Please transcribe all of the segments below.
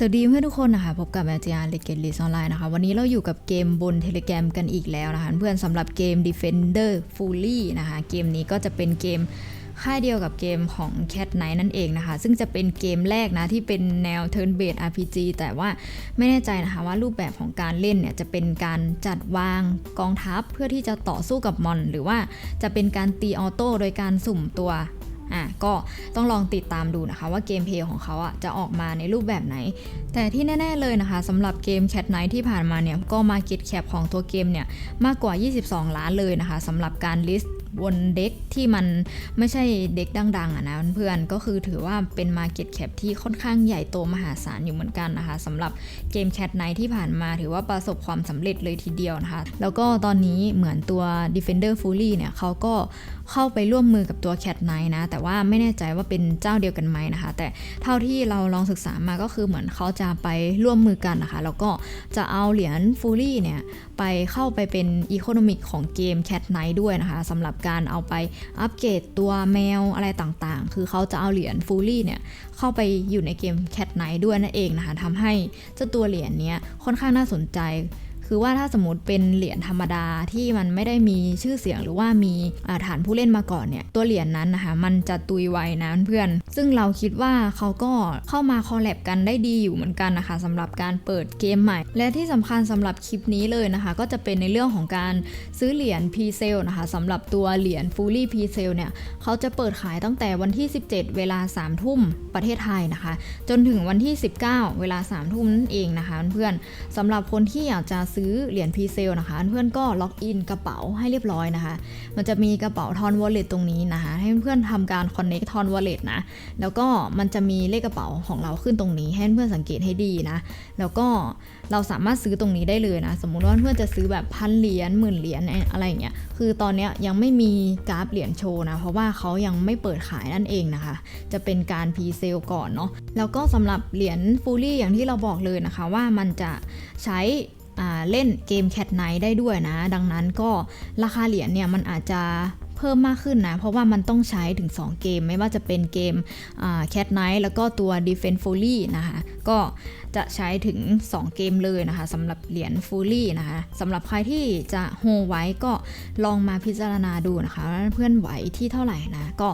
สวัสดีเพื่อนทุกคนนะคะพบกับแอจีอาร์เลเกตลิสออนไลน์นะคะ วันนี้เราอยู่กับเกมบน Telegram กันอีกแล้วนะคะ เพื่อนสำหรับเกม Defender Fully นะคะ เกมนี้ก็จะเป็นเกมค่ายเดียวกับเกมของ Cat Knight นั่นเองนะคะ ซึ่งจะเป็นเกมแรกนะ ที่เป็นแนว Turn Based RPG แต่ว่าไม่แน่ใจนะคะว่ารูปแบบของการเล่นเนี่ย จะเป็นการจัดวางกองทัพเพื่อที่จะต่อสู้กับมอน หรือว่าจะเป็นการตีออโต้โดยการสุ่มตัว อะก็ต้องลองติดตามดูนะคะว่าเกมเพลย์ของเขาอะจะออกมาในรูปแบบไหน แต่ที่แน่ ๆเลยนะคะสำหรับเกม Cat Night ที่ผ่านมาเนี่ยก็มาเก็ตแคปของตัวเกมเนี่ยมากกว่า 22 ล้านเลยนะคะสำหรับการลิสต์ บนเด็กที่มันไม่ใช่เด็กดังๆอะนะเพื่อนก็คือถือว่าเป็น Market Cap ที่ค่อนข้างใหญ่โตมหาศาลอยู่เหมือนกันนะคะสำหรับเกม Cat Knight ที่ผ่านมาถือว่าประสบความสำเร็จเลยทีเดียวนะคะ แล้วก็ตอนนี้เหมือนตัว Defender Fully เนี่ยเขาก็เข้าไปร่วมมือกับตัว Cat Knight นะ แต่ว่าไม่แน่ใจว่าเป็นเจ้าเดียวกันไหมนะคะ แต่เท่าที่เราลองศึกษามาก็คือเหมือนเขาจะไปร่วมมือกันนะคะ แล้วก็จะเอาเหรียญ Fully เนี่ย ไปเข้าไปเป็นอีโคโนมิกของเกม Cat Knight ด้วยนะคะสำหรับการเอาไปอัปเกรดตัวแมวอะไรต่างๆ คือเขาจะเอาเหรียญฟูลี่เนี่ยเข้าไปอยู่ในเกม Cat Knight ด้วยนั่นเองนะคะทำให้เจ้าตัวเหรียญเนี้ยค่อนข้างน่าสนใจ คือว่าถ้าสมมติเป็นเหรียญธรรมดาที่มันไม่ได้มีชื่อเสียงหรือว่ามีฐานผู้เล่นมาก่อนเนี่ยตัวเหรียญนั้นนะคะมันจะตุยไวนะเพื่อน ซึ่งเราคิดว่าเขาก็เข้ามาคอลแลบกันได้ดีอยู่เหมือนกันนะคะสำหรับการเปิดเกมใหม่ และที่สำคัญสำหรับคลิปนี้เลยนะคะ ก็จะเป็นในเรื่องของการซื้อเหรียญ p s a l e นะคะสำหรับตัวเหรียญ Fully p s a l e เนี่ยเขาจะเปิดขายตั้งแต่วันที่ 17 เวลา 3 ทุ่มประเทศไทยนะคะ จนถึงวันที่ 19 เวลา 3 ทุ่มนั่นเองนะคะเพื่อนสำหรับคนที่อยากจะซื้อเหรียญ p s a l e นะคะเพื่อนก็ล็อกอินกระเป๋าให้เรียบร้อยนะคะ มันจะมีกระเป๋าทอนวอลเล็ตตรงนี้นะคะ ให้เพื่อนๆทำการ connect ทอนวอลเล็ตนะ แล้วก็มันจะมีเลขกระเป๋าของเราขึ้นตรงนี้ให้เพื่อนสังเกตให้ดีนะ แล้วก็เราสามารถซื้อตรงนี้ได้เลยนะ สมมุติว่าเพื่อนจะซื้อแบบพันเหรียญหมื่นเหรียญอะไรอย่างเงี้ย คือตอนเนี้ยยังไม่มีกราฟเหรียญโชว์นะ เพราะว่าเขายังไม่เปิดขายนั่นเองนะคะ จะเป็นการพรีเซลก่อนเนาะ แล้วก็สำหรับเหรียญฟูลี่อย่างที่เราบอกเลยนะคะว่ามันจะใช้ เล่นเกมแคทไนได้ด้วยนะ ดังนั้นก็ราคาเหรียญเนี่ยมันอาจจะเพิ่มมากขึ้นนะ เพราะว่ามันต้องใช้ถึง 2 เกม ไม่ว่าจะเป็นเกมแคทไนท์แล้วก็ตัว Defense f o l y นะคะ ก็จะใช้ถึง 2 เกมเลยนะคะสำหรับเหรียญ Fully นะคะสำหรับใครที่จะโฮไว้ก็ลองมาพิจารณาดูนะคะว่าเพื่อนไหวที่เท่าไหร่นะก็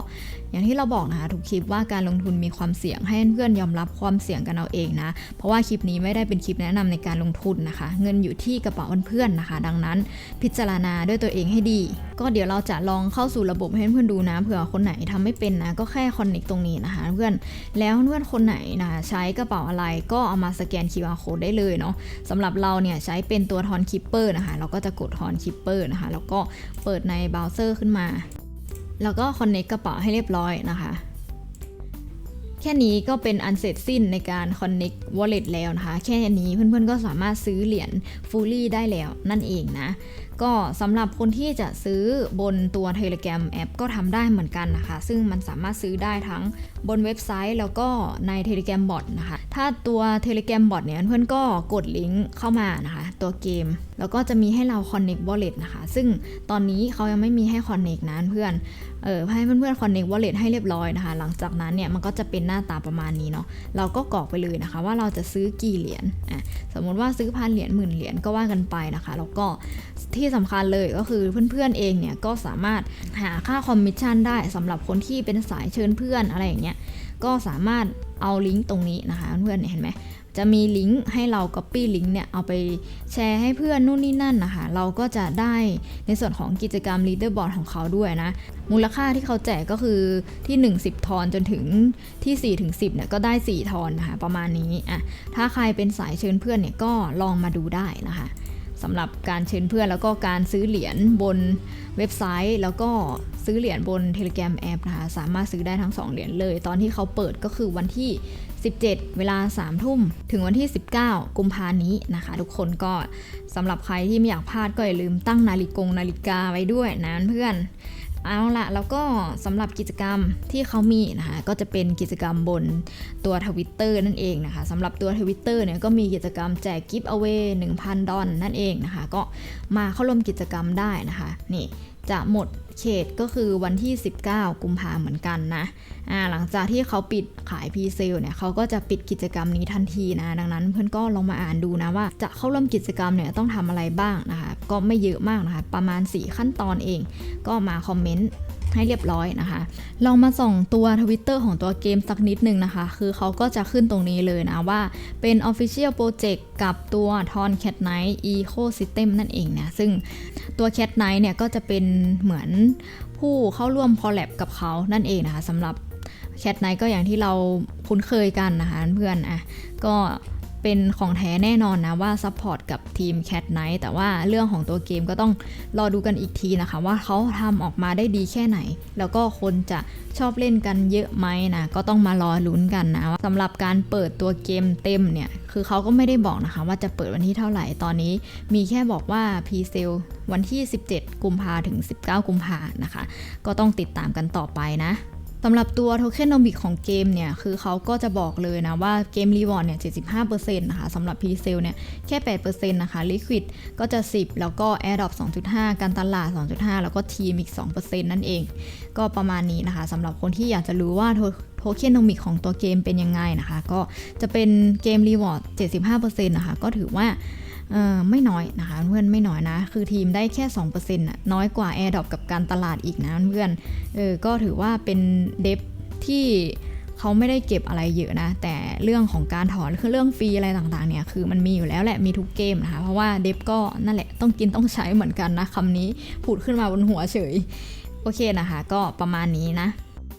อย่างที่เราบอกนะคะทุกคลิปว่าการลงทุนมีความเสี่ยงให้เพื่อนยอมรับความเสี่ยงกันเอาเองนะเพราะว่าคลิปนี้ไม่ได้เป็นคลิปแนะนำในการลงทุนนะคะ เงินอยู่ที่กระเป๋าเพื่อนนะคะ ดังนั้นพิจารณาด้วยตัวเองให้ดี ก็เดี๋ยวเราจะลองเข้าสู่ระบบให้เพื่อนดูนะเผื่อคนไหนทำไม่เป็นนะก็แค่คอนเน c t ตรงนี้นะคะ เพื่อนแล้วเพื่อนคนไหนนะใช้กระเป๋าอะไรก็เอามาสแกน QR code ได้เลยเนาะสำหรับเราเนี่ยใช้เป็นตัวทอนคิปเปอร์นะคะ เราก็จะกดทอนคิปเปอร์นะคะ แล้วก็เปิดในเบราว์เซอร์ขึ้นมา แล้วก็คอนเน c t กระเป๋าให้เรียบร้อยนะคะแค่นี้ก็เป็นอันเสร็จสิ้นในการ Connect Wallet แล้วนะคะ แค่นี้เพื่อนๆก็สามารถซื้อเหรียญ Fully ได้แล้วนั่นเองนะก็สำหรับคนที่จะซื้อบนตัว Telegram แอปก็ทำได้เหมือนกันนะคะ ซึ่งมันสามารถซื้อได้ทั้งบนเว็บไซต์แล้วก็ใน Telegram Bot นะคะ ถ้าตัว Telegram Bot เนี่ยเพื่อนก็กดลิงก์เข้ามานะคะ ตัวเกม แล้วก็จะมีให้เรา Connect Wallet นะคะ ซึ่งตอนนี้เขายังไม่มีให้ Connect นะเพื่อนเออให้เพื่อนๆ connect wallet ให้เรียบร้อยนะคะ หลังจากนั้นเนี่ยมันก็จะเป็นหน้าตาประมาณนี้เนาะเราก็กรอกไปเลยนะคะ ว่าเราจะซื้อกี่เหรียญอะสมมติว่าซื้อพันเหรียญหมื่นเหรียญก็ว่ากันไปนะคะแล้วก็ที่สำคัญเลยก็คือเพื่อนๆเองเนี่ยก็สามารถหาค่าคอมมิชชั่นได้สำหรับคนที่เป็นสายเชิญเพื่อนอะไรอย่างเงี้ยก็สามารถเอาลิงก์ตรงนี้นะคะเพื่อนๆเนี่ยเห็นไหมจะมีลิงก์ให้เรา Copy ลิงก์เนี่ยเอาไปแชร์ให้เพื่อนนู่นนี่นั่นนะคะ เราก็จะได้ในส่วนของกิจกรรม Leaderboard ของเขาด้วยนะ มูลค่าที่เขาแจกก็คือที่ 1 10 ทอนจนถึงที่4ถึง10เนี่ยก็ได้ 4 ทอนนะคะประมาณนี้อะถ้าใครเป็นสายเชิญเพื่อนเนี่ยก็ลองมาดูได้นะคะ สำหรับการเชิญเพื่อนแล้วก็การซื้อเหรียญบนเว็บไซต์ แล้วก็ซื้อเหรียญบน Telegram แอปนะคะสามารถซื้อได้ทั้ง 2 เหรียญเลย ตอนที่เขาเปิดก็คือวันที่ 17 เวลา 3 ทุ่ม ถึงวันที่ 19 กุมภานี้นะคะ ทุกคนก็สำหรับใครที่ไม่อยากพลาดก็อย่าลืมตั้งนาฬิกงนาฬิกาไว้ด้วยนะเพื่อน เอาละแล้วก็สำหรับกิจกรรมที่เขามีนะคะก็จะเป็นกิจกรรมบนตัวทวิตเตอร์นั่นเองนะคะสำหรับตัวทวิตเตอร์เนี่ยก็มีกิจกรรมแจกกิฟต์เอาไว้หนึ่งพันดอลนั่นเองนะคะ ก็มาเข้าร่วมกิจกรรมได้นะคะนี่ จะหมดเขตก็คือวันที่ 19 กุมภาเหมือนกันนะอ่าหลังจากที่เขาปิดขายพีเซลเนี่ยเขาก็จะปิดกิจกรรมนี้ทันทีนะ ดังนั้นเพื่อนก็ลองมาอ่านดูนะว่าจะเข้าร่วมกิจกรรมเนี่ยต้องทำอะไรบ้างนะคะ ก็ไม่เยอะมากนะคะ ประมาณ 4 ขั้นตอนเอง ก็มาคอมเมนต์ ให้เรียบร้อยนะคะ ลองมาส่องตัวทวิตเตอร์ของตัวเกมสักนิดนึงนะคะ คือเขาก็จะขึ้นตรงนี้เลยนะว่าเป็น Official Project กับตัว t o n Cat Knight Ecosystem นั่นเองนะ ซึ่งตัว Cat Knight เนี่ยก็จะเป็นเหมือนผู้เข้าร่วมคอลแลบกับเขานั่นเองนะคะสำหรับ Cat Knight ก็อย่างที่เราคุ้นเคยกันนะคะเพื่อนอะก็ เป็นของแท้แน่นอนนะว่าซัพพอร์ตกับทีม Cat Knight แต่ว่าเรื่องของตัวเกมก็ต้องรอดูกันอีกทีนะคะ ว่าเขาทำออกมาได้ดีแค่ไหน แล้วก็คนจะชอบเล่นกันเยอะไหมนะ ก็ต้องมารอลุ้นกันนะว่าสำหรับการเปิดตัวเกมเต็มเนี่ย คือเขาก็ไม่ได้บอกนะคะ ว่าจะเปิดวันที่เท่าไหร่ ตอนนี้มีแค่บอกว่าพรีเซลวันที่ 17 กุมภาถึง 19 กุมภานะคะ ก็ต้องติดตามกันต่อไปนะ สำหรับตัวโทเค็นโนมิกของเกมเนี่ย คือเขาก็จะบอกเลยนะว่าเกมรีวอร์ดเนี่ย 75%นะคะสำหรับพีเซลเนี่ยแค่ 8%นะคะลิควิดก็จะ 10 แล้วก็ a i r d r o p 2.5 การตลาด 2.5 แล้วก็ทีมอีก 2%นั่นเอง ก็ประมาณนี้นะคะสำหรับคนที่อยากจะรู้ว่าโทเค็นโนมิกของตัวเกมเป็นยังไงนะคะ ก็จะเป็นเกมรีวอร์ด75%นะคะก็ถือว่า ไม่น้อยนะคะเพื่อนไม่น้อยนะ คือทีมได้แค่ 2%นะน้อยกว่า Air d r o p กับการตลาดอีกนะเพื่อนเออก็ถือว่าเป็นเดฟที่เขาไม่ได้เก็บอะไรเยอะนะ แต่เรื่องของการถอนคือเรื่องฟรีอะไรต่างๆเนี่ยคือมันมีอยู่แล้วแหละมีทุกเกมนะคะ เพราะว่าเดฟก็นั่นแหละต้องกินต้องใช้เหมือนกันนะคำนี้พูดขึ้นมาบนหัวเฉย โอเคนะคะ ก็ประมาณนี้นะ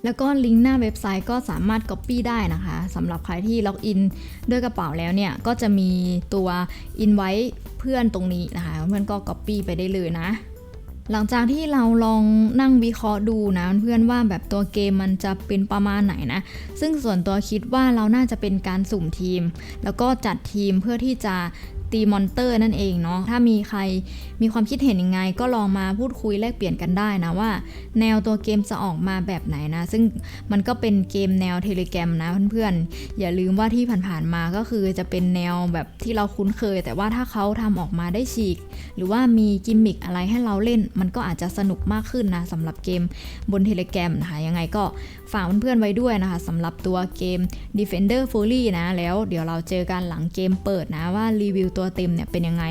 แล้วก็ลิงก์หน้าเว็บไซต์ก็สามารถ Copy ได้นะคะสำหรับใครที่ล็อกอินด้วยกระเป๋าแล้วเนี่ย ก็จะมีตัว Invite เพื่อนตรงนี้นะคะ เพื่อนก็ Copy ไปได้เลยนะ หลังจากที่เราลองนั่งวิเคราะห์ดูนะเพื่อนว่าแบบตัวเกมมันจะเป็นประมาณไหนนะ ซึ่งส่วนตัวคิดว่าเราน่าจะเป็นการสุ่มทีม แล้วก็จัดทีมเพื่อที่จะ ตีมอนเตอร์นั่นเองเนาะถ้ามีใครมีความคิดเห็นยังไง ก็ลองมาพูดคุยแลกเปลี่ยนกันได้นะว่า แนวตัวเกมจะออกมาแบบไหนนะ ซึ่งมันก็เป็นเกมแนวเทเลแกรมนะเพื่อนๆ อย่าลืมว่าที่ผ่านๆมาก็คือจะเป็นแนวแบบที่เราคุ้นเคย แต่ว่าถ้าเขาทำออกมาได้ฉีก หรือว่ามีกิมมิคอะไรให้เราเล่น มันก็อาจจะสนุกมากขึ้นนะสำหรับเกมบนเทเลแกรมนะคะยังไงก็ฝากเพื่อนๆไว้ด้วยนะคะสำหรับตัวเกม Defender Fully นะแล้วเดี๋ยวเราเจอกันหลังเกมเปิดนะว่ารีวิวตัวเต็มเนี่ยเป็นยังไง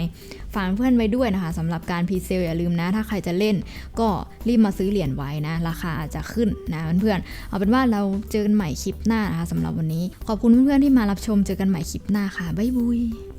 ฝากเพื่อนไว้ด้วยนะคะสำหรับการพรีเซลอย่าลืมนะ ถ้าใครจะเล่นก็รีบมาซื้อเหรียญไว้นะ ราคาอาจจะขึ้นนะเพื่อนๆเอาเป็นว่าเราเจอกันใหม่คลิปหน้านะคะสำหรับวันนี้ ขอบคุณเพื่อนๆที่มารับชมเจอกันใหม่คลิปหน้าค่ะบ๊ายบาย